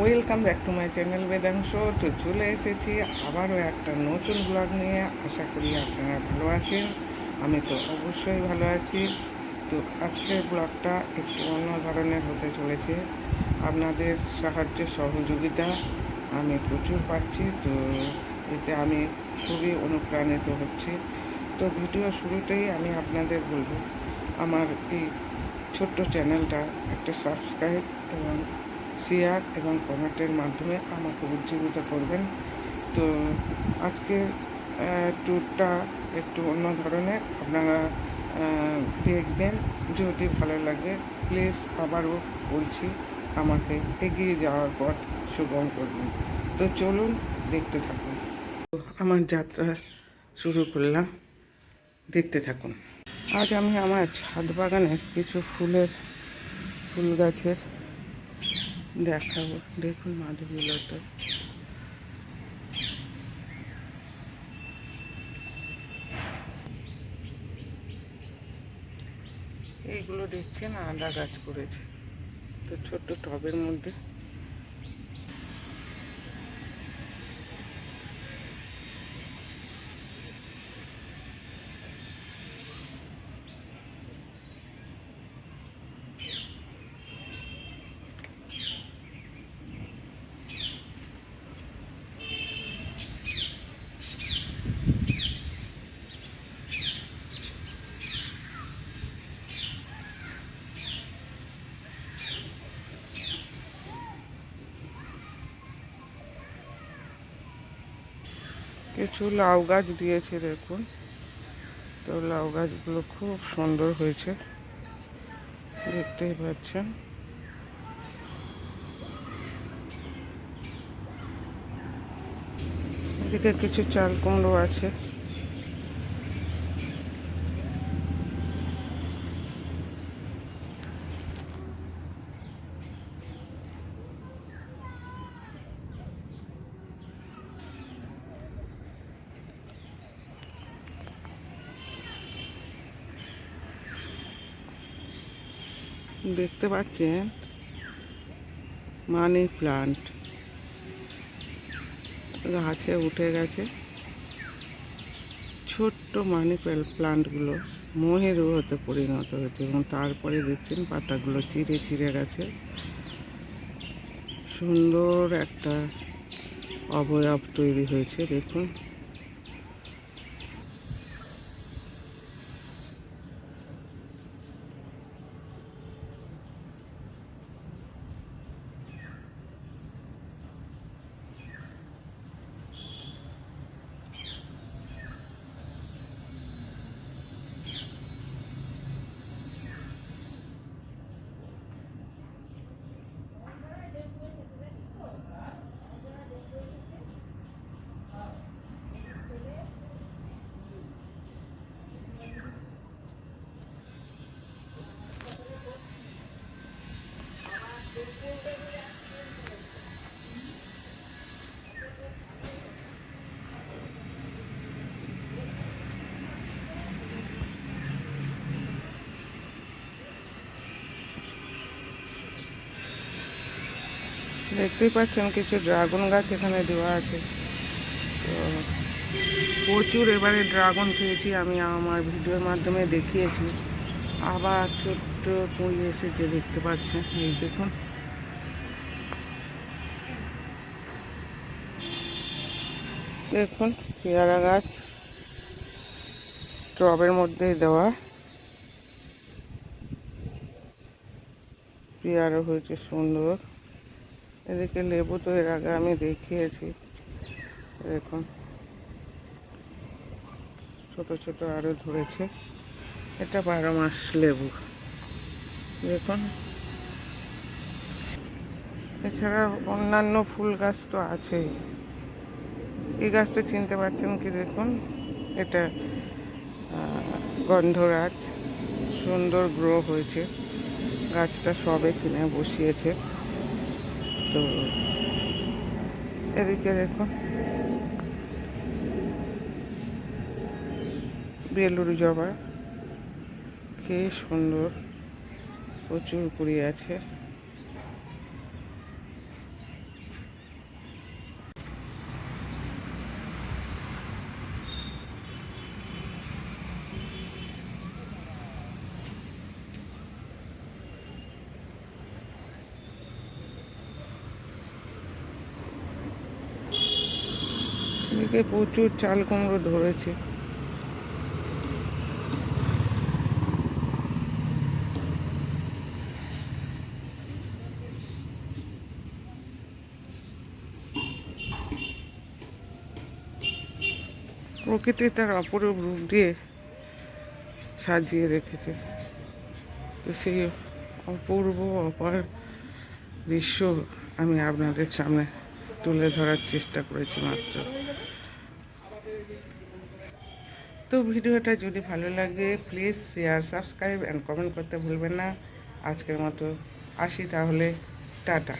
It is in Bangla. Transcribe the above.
Welcome back to my channel Vedansh তো চলে এসেছি আবারও একটা নতুন ব্লগ নিয়ে। আশা করি আপনারা ভালো আছেন। আমি তো অবশ্যই ভালো আছি। তো আজকের ব্লগটা একটু অন্য ধরনের হতে চলেছে। আপনাদের সাহায্য সহযোগিতা আমি প্রচুর পাচ্ছি। তো এতে আমি খুবই অনুপ্রাণিত হচ্ছি। তো ভিডিও শুরুতেই আমি আপনাদের বলব, আমার এই ছোট্ট চ্যানেলটা একটা সাবস্ক্রাইব এবং শেয়ার এবং কমেন্টের মাধ্যমে আমাকে উজ্জীবিত করবেন। তো আজকের ট্যুরটা একটু অন্য ধরনের। আপনারা দেখবেন, যদি ভালো লাগে প্লিজ আবারও বলছি, আমাকে এগিয়ে যাওয়ার পথ সুগম করবেন তো চলুন, দেখতে থাকুন। তো আমার যাত্রা শুরু করলাম। দেখতে থাকুন। আজ আমি আমার ছাদ বাগানের কিছু ফুলের, ফুল গাছের দেখাবো। দেখুন মাধবীলতা এইগুলো দেখছেন আদা গাছ করেছে। তো ছোট্ট টবের মধ্যে। কিছু লাউ গাছ দিয়েছে, দেখুন। তো লাউ গাছগুলো খুব সুন্দর হয়েছে, দেখতেই পাচ্ছেন। এদিকে কিছু চাল কুমড়ো আছে। দেখতে পাচ্ছেন? Money plant. গাছে উঠে গেছে। ছোট্ট মানি প্লান্টগুলো মহেরও হতে পরিণত হয়েছে এবং তারপরে দেখছেন পাতাগুলো চিরে চিরে গেছে। সুন্দর একটা অবয়ব তৈরি হয়েছে, দেখুন। দেখতেই পাচ্ছেন কিছু ড্রাগন গাছ এখানে দেওয়া আছে। তো প্রচুর এবারে ড্রাগন খেয়েছি, আমি আমার ভিডিওর মাধ্যমে দেখিয়েছি। আবার ছোট্ট কুঁড়ি এসেছে, দেখতে পাচ্ছেন, এই দেখুন। দেখুন, পেয়ারা গাছ, টবের মধ্যেই দেওয়া। পেয়ারা হয়েছে সুন্দর। এদিকে লেবু তো এর আগে আমি দেখিয়েছি। দেখুন। ছোট ছোট আরও ধরেছে। এটা বারো মাস লেবু। দেখুন। এছাড়া অন্যান্য ফুল গাছ তো আছেই। এই গাছটা চিনতে পারছেন কি দেখুন? এটা গন্ধরাজ। সুন্দর গ্রো হয়েছে। গাছটা সবে কিনে বসিয়েছে। তো এদিকে দেখুন বেলুর জবা কে সুন্দর প্রচুর কুড়ি আছে। এদিকে প্রচুর চাল কুমড়ো ধরেছে। প্রকৃতি তার অপরূপ রূপ দিয়ে সাজিয়ে রেখেছে। তো সেই অপূর্ব, অপার দৃশ্য আমি আপনাদের সামনে তুলে ধরার চেষ্টা করেছি মাত্র। তো ভিডিওটা যদি ভালো লাগে please share subscribe and comment করতে ভুলবেন না। আজকের মতো আসি তাহলে, টাটা।